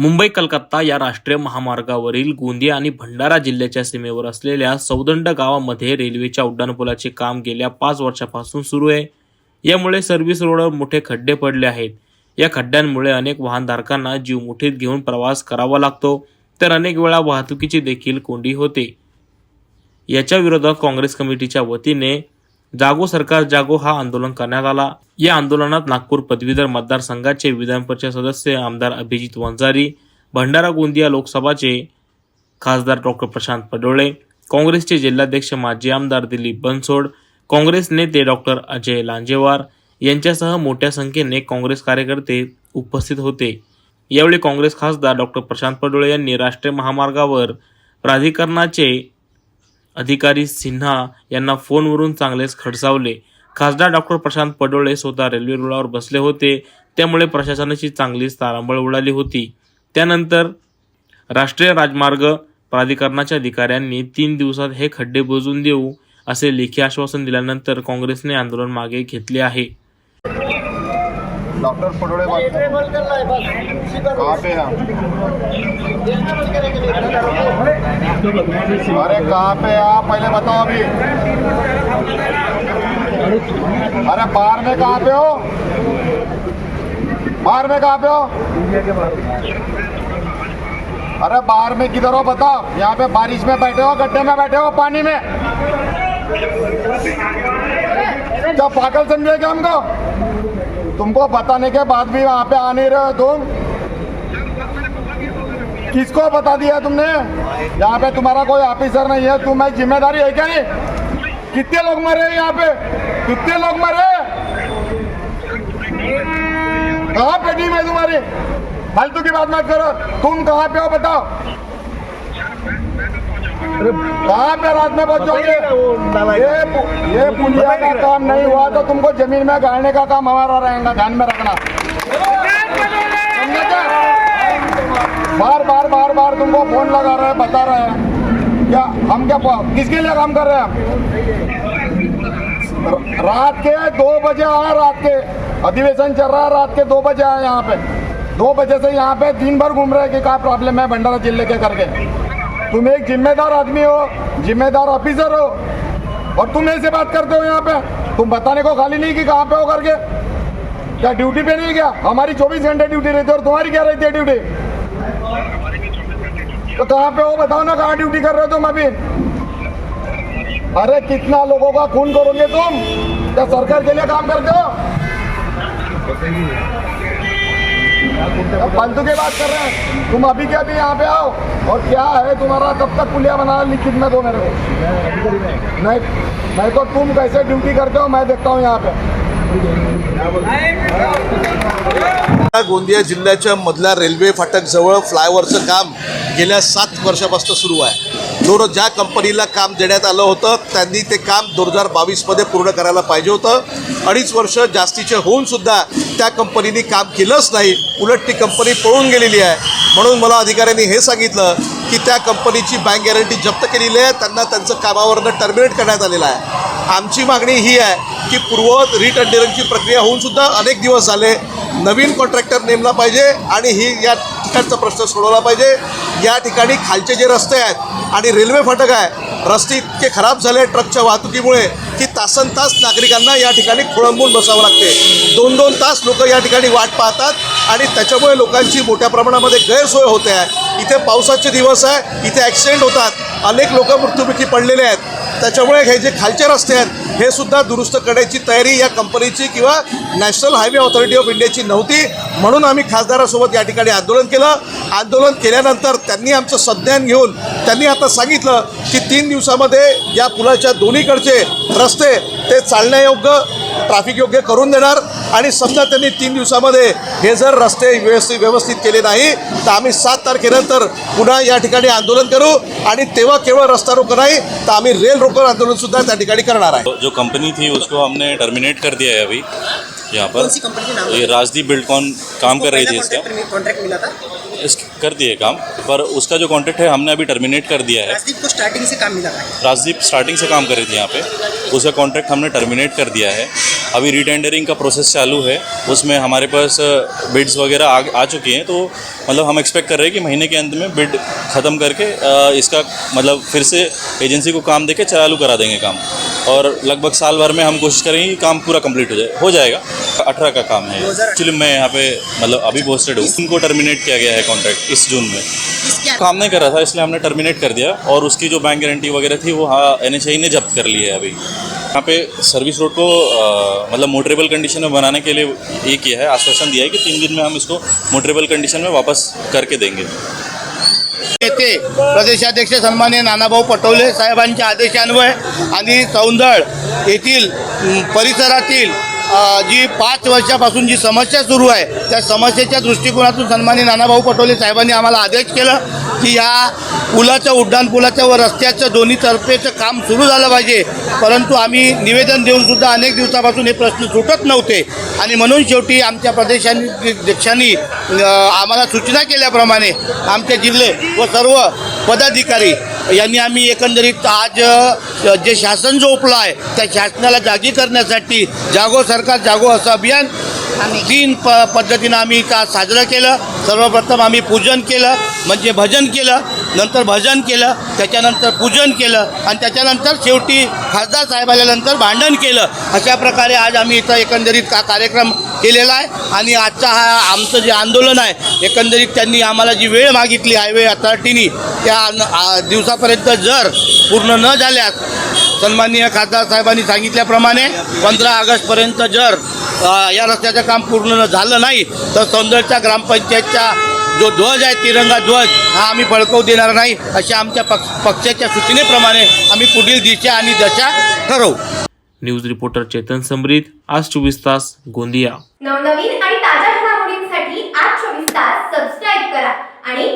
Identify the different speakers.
Speaker 1: मुंबई कलकत्ता या राष्ट्रीय महामार्गावरील गोंदिया आणि भंडारा जिल्ह्याच्या सीमेवर असलेल्या सौदंड गावामध्ये रेल्वेच्या उड्डाणपुलाचे काम गेल्या पाच वर्षापासून सुरू आहे. यामुळे सर्व्हिस रोडवर मोठे खड्डे पडले आहेत. या खड्ड्यांमुळे अनेक वाहनधारकांना जीव मुठीत घेऊन प्रवास करावा लागतो. तर अनेक वेळा वाहतुकीची देखील कोंडी होते. याच्या विरोधात काँग्रेस कमिटीच्या वतीने जागो सरकार जागो हा आंदोलन करण्यात आला. या आंदोलनात नागपूर पदवीधर मतदारसंघाचे विधान परिषद सदस्य आमदार अभिजित वंजारी भंडारा गोंदिया लोकसभाचे खासदार डॉक्टर प्रशांत पडोळे काँग्रेसचे जिल्हाध्यक्ष माजी आमदार दिलीप बनसोड काँग्रेस नेते डॉक्टर अजय लांजेवार यांच्यासह मोठ्या संख्येने काँग्रेस कार्यकर्ते उपस्थित होते. यावेळी काँग्रेस खासदार डॉक्टर प्रशांत पडोळे यांनी राष्ट्रीय महामार्गावर प्राधिकरणाचे अधिकारी सिन्हा यांना फोनवरून चांगलेच खडसावले. खासदार डॉक्टर प्रशांत पडोळे स्वतः रेल्वे रुळावर बसले होते. त्यामुळे प्रशासनाची चांगलीच तारांबळ उडाली होती. त्यानंतर राष्ट्रीय राजमार्ग प्राधिकरणाच्या अधिकाऱ्यांनी तीन दिवसात हे खड्डे बुजून देऊ असे लेखी आश्वासन दिल्यानंतर काँग्रेसने आंदोलन मागे घेतले आहे.
Speaker 2: डॉक्टर पटोले बात कहाँ पे हैं अरे कहाँ पे आप? पहले बताओ अभी। अरे बाहर में कहाँ पे हो? बाहर में कहाँ पे हो? अरे बाहर में किधर हो बताओ। यहाँ पे बारिश में बैठे हो, गड्ढे में बैठे हो, पानी में? क्या पागल समझे क्या हमको? तुमको बताने के बाद भी वहाँ पे आ नहीं रहे हो तुम। किसको बता दिया तुमने? यहाँ पे तुम्हारा कोई ऑफिसर नहीं है। तुम्हारी ज़िम्मेदारी है क्या नहीं कितने लोग मरे हैं यहाँ पे? कितने लोग मरे? कहाँ पे टीम है तुम्हारी? फालतू की बात मत करो। तुम कहाँ पे हो बताओ। कहाँ पे रात में पहुंचोगे? ये ये पुलिया का काम नहीं हुआ तो तुमको ज़मीन में गाड़ने का काम हमारा रहेगा, ध्यान में रखना। बार बार बार बार तुमको फ़ोन लगा रहे हैं, बता रहे हैं। क्या, हम क्या किसके लिए काम कर रहे हैं? रात के दो बजे आए रात के अधिवेशन चल रहा है, रात के दो बजे आए यहाँ पे। दो बजे से यहाँ पे दिन भर घूम रहे हैं कि क्या प्रॉब्लम है भंडारा ज़िले के करके। तुम एक जिम्मेदार आदमी हो, जिम्मेदार ऑफिसर हो और तुम ऐसे बात करते हो यहाँ पे? तुम बताने को खाली नहीं कि कहाँ पे हो करके? क्या ड्यूटी पे नहीं क्या हमारी 24 घंटे ड्यूटी रहती है और तुम्हारी क्या रहती है ड्यूटी तो कहाँ पे हो? बताओ ना कहाँ ड्यूटी कर रहे हो तुम अभी? अरे कितना लोगों का खून करोगे तुम? क्या सरकार के लिए काम करते हो? फालतू के बात कर रहे हैं? तुम अभी के अभी यहाँ पे आओ। और क्या है तुम्हारा? कब तक पुलिया बना लिखित में दो हो मेरे को? नहीं नहीं तो तुम कैसे ड्यूटी करते हो? मैं देखता हूँ यहाँ पे।
Speaker 3: गोंदिया जिल्ह्याच्या मधल्या रेल्वे फाटकजवळ फ्लायओव्हरचं काम गेल्या सात वर्षापासून सुरू आहे. दोन ज्या कंपनीला काम देण्यात आलं होतं त्यांनी ते काम दोन हजार बावीसमध्ये पूर्ण करायला पाहिजे होतं. अडीच वर्ष जास्तीचे होऊनसुद्धा त्या कंपनीने काम केलंच नाही. उलट ती कंपनी पळून गेलेली आहे. म्हणून मला अधिकाऱ्यांनी हे सांगितलं की त्या कंपनीची बँक गॅरंटी जप्त केलेली आहे. त्यांना त्यांचं कामावरनं टर्मिनेट करण्यात आलेलं आहे. आमची मागणी ही आहे की पूर्ववत रिटेंडरिंगची प्रक्रिया होऊन सुद्धा अनेक दिवस झाले. नवीन कॉन्ट्रॅक्टर नेमला पाहिजे आणि ही या ठिकाणचा प्रश्न सोडवला पाहिजे. या ठिकाणी खालचे जे रस्ते आहेत आणि रेल्वे फाटक आहे रस्ते इतके खराब झाले ट्रकच्या वाहतुकीमुळे की तासन तास नागरिकांना या ठिकाणी खोळंबून बसावं लागते. दोन दोन तास लोक या ठिकाणी वाट पाहतात आणि त्याच्यामुळे लोकांची मोठ्या प्रमाणामध्ये गैरसोय होते आहे. इथे पावसाचे दिवस आहे इथे ॲक्सिडेंट होतात. अनेक लोक मृत्युमुखी पडलेले आहेत. त्याच्यामुळे हे जे खालचे रस्ते आहेत हे सुद्धा दुरुस्त करण्याची तयारी या कंपनीची किंवा नॅशनल हायवे ऑथॉरिटी ऑफ इंडियाची नव्हती. म्हणून आम्ही खासदारासोबत या ठिकाणी आंदोलन केलं. आंदोलन केल्यानंतर त्यांनी आमचं संज्ञान घेऊन त्यांनी आता सांगितलं की तीन दिवसामध्ये या पुलाच्या दोन्हीकडचे रस्ते ते चालण्यायोग्य ट्रॅफिक योग्य करून देणार. आणि समजा त्यांनी तीन दिवसामध्ये हे जर रस्ते व्यवस्थित व्यवस्थित केले नाही तर आम्ही सात तारखेनंतर पुन्हा या ठिकाणी आंदोलन करू आणि तेव्हा केवळ रस्ता रोको नाही तर आम्ही रेल रोको आंदोलनसुद्धा त्या ठिकाणी करणार आहे.
Speaker 4: जो कंपनी थी उसको हमने टर्मिनेट कर दिया है अभी यहाँ पर। ये राजदीप बिल्डकॉन काम कर रही थी इसका।
Speaker 5: कॉन्ट्रैक्ट मिला था?
Speaker 4: इस कर दिए काम पर उसका जो कॉन्ट्रैक्ट है हमने अभी टर्मिनेट कर दिया है।
Speaker 5: राजदीप को स्टार्टिंग से काम मिला था।
Speaker 4: राजदीप स्टार्टिंग से काम कर रही थी यहाँ पे। उसका कॉन्ट्रैक्ट हमने टर्मिनेट कर दिया है। अभी रिटेंडरिंग का प्रोसेस चालू है उसमें हमारे पास बिड्स वगैरह आ, आ चुकी हैं तो मतलब हम एक्सपेक्ट कर रहे हैं कि महीने के अंत में बिड ख़त्म करके इसका मतलब फिर से एजेंसी को काम देके चालू करा देंगे काम। और लगभग साल भर में हम कोशिश करेंगे कि काम पूरा कंप्लीट हो जाए हो जाएगा। अठारह का काम है एक्चुअली मैं यहाँ पे मतलब अभी पोस्टेड हूँ। उनको टर्मिनेट किया गया है कॉन्ट्रैक्ट इस जून में। काम नहीं कर रहा था इसलिए हमने टर्मिनेट कर दिया। और उसकी जो बैंक गारंटी वगैरह थी वो हाँ एन ने जब्त कर ली है अभी। यहाँ पे सर्विस रोड को मतलब मोटरेबल कंडीशन में बनाने के लिए ये किया है आश्वासन दिया है कि तीन दिन में हम इसको मोटरेबल कंडीशन में वापस करके देंगे।
Speaker 6: येथे प्रदेशाध्यक्ष सन्मान्य नानाभाऊ पटोले साहेबांच्या आदेशान्वये आणि सौंदळ येथील परिसरातील जी पाच वर्षापासून जी समस्या सुरू आहे त्या समस्येच्या दृष्टिकोनातून सन्मानी नानाभाऊ पटोले साहेबांनी आम्हाला आदेश केला की या पुलाचं उड्डाण पुलाचं व रस्त्याचं दोन्ही तर्फेचं काम सुरू झालं पाहिजे. परंतु आम्ही निवेदन देऊनसुद्धा अनेक दिवसापासून हे प्रश्न सुटत नव्हते. आणि म्हणून शेवटी आमच्या प्रदेशाध्यक्षांनी अ, आम्हाला सूचना केल्याप्रमाणे आमचे जिल्हे व सर्व पदाधिकारी यांनी आम्ही एकंदरीत आज जे शासन झोपलं आहे त्या शासनाला जागी करण्यासाठी जागो सरकार जागो असं अभियान तीन प पद्धतीनं आम्ही आज साजरं केलं. सर्वप्रथम आम्ही पूजन केलं म्हणजे भजन केलं नंतर भजन केलं त्याच्यानंतर पूजन केलं आणि त्याच्यानंतर शेवटी खासदार साहेब आल्यानंतर भांडण केलं. अशा प्रकारे आज आम्ही इथं एकंदरीत का कार्यक्रम केलेला आहे आणि आजचा हा आमचं जे आंदोलन आहे एकंदरीत त्यांनी आम्हाला जी वेळ मागितली हायवे अथॉरिटीनी त्या दिवसापर्यंत जर पूर्ण न झाल्यास सन्माननीय खासदार साहेबांनी सांगितल्याप्रमाणे पंधरा ऑगस्टपर्यंत जर या रस्त्याचं काम पूर्ण झालं नाही तर सौंदर्यच्या ग्रामपंचायतच्या जो ध्वज आहे तिरंगा ध्वज हा आम्ही फडकवू देणार नाही अशा आमच्या पक्ष पक्षाच्या सूचनेप्रमाणे आम्ही पुढील दिशा आणि दशा ठरवू.
Speaker 1: न्यूज रिपोर्टर चेतन समरीत आज चोवीस तास गोंदिया.
Speaker 7: नवनवीन आणि ताज्या घडामोडींसाठी आज चोवीस तास सबस्क्राईब करा आणि